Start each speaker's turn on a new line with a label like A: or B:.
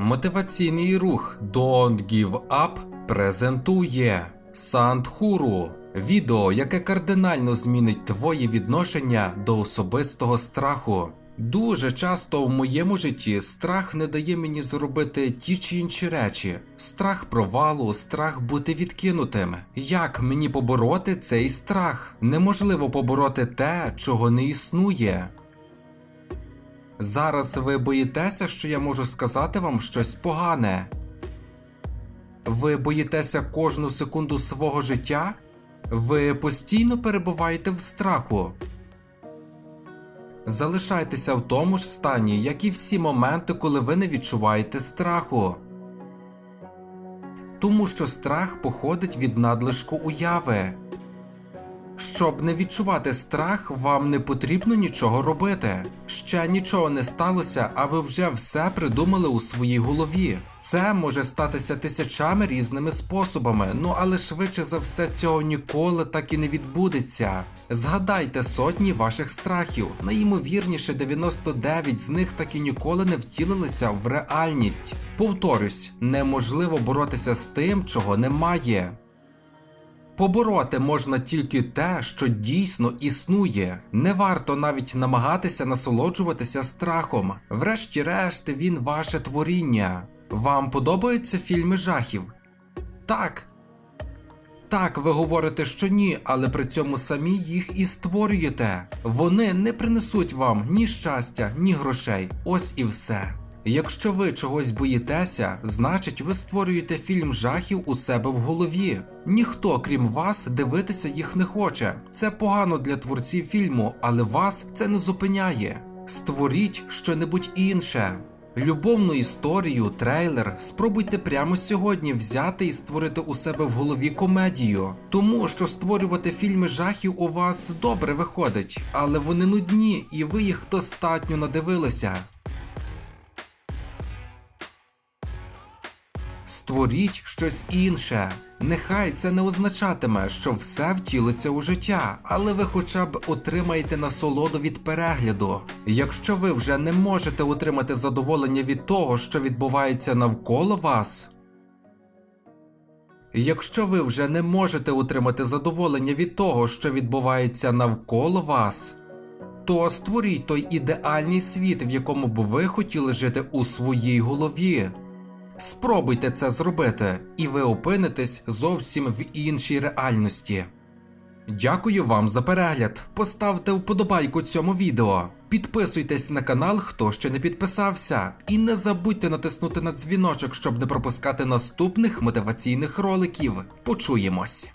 A: Мотиваційний рух Don't Give Up презентує Сандхуру відео, яке кардинально змінить твоє відношення до особистого страху. Дуже часто в моєму житті страх не дає мені зробити ті чи інші речі: страх провалу, страх бути відкинутим. Як мені побороти цей страх? Неможливо побороти те, чого не існує. Зараз ви боїтеся, що я можу сказати вам щось погане. Ви боїтеся кожну секунду свого життя? Ви постійно перебуваєте в страху. Залишайтеся в тому ж стані, як і всі моменти, коли ви не відчуваєте страху. Тому що страх походить від надлишку уяви. Щоб не відчувати страх, вам не потрібно нічого робити. Ще нічого не сталося, а ви вже все придумали у своїй голові. Це може статися тисячами різними способами, ну але швидше за все цього ніколи так і не відбудеться. Згадайте сотні ваших страхів. Найімовірніше 99 з них так і ніколи не втілилися в реальність. Повторюсь, неможливо боротися з тим, чого немає. Побороти можна тільки те, що дійсно існує. Не варто навіть намагатися насолоджуватися страхом. Врешті-решт, він ваше творіння. Вам подобаються фільми жахів? Так. Так, ви говорите, що ні, але при цьому самі їх і створюєте. Вони не принесуть вам ні щастя, ні грошей. Ось і все. Якщо ви чогось боїтеся, значить ви створюєте фільм жахів у себе в голові. Ніхто, крім вас, дивитися їх не хоче. Це погано для творців фільму, але вас це не зупиняє. Створіть щонебудь інше. Любовну історію, трейлер спробуйте прямо сьогодні взяти і створити у себе в голові комедію, тому що створювати фільми жахів у вас добре виходить, але вони нудні, і ви їх достатньо надивилися. Створіть щось інше. Нехай це не означатиме, що все втілиться у життя, але ви хоча б отримаєте насолоду від перегляду. Якщо ви вже не можете отримати задоволення від того, що відбувається навколо вас. Якщо ви вже не можете отримати задоволення від того, що відбувається навколо вас, то створіть той ідеальний світ, в якому б ви хотіли жити у своїй голові. Спробуйте це зробити, і ви опинитесь зовсім в іншій реальності. Дякую вам за перегляд. Поставте вподобайку цьому відео. Підписуйтесь на канал, хто ще не підписався, і не забудьте натиснути на дзвіночок, щоб не пропускати наступних мотиваційних роликів. Почуємось!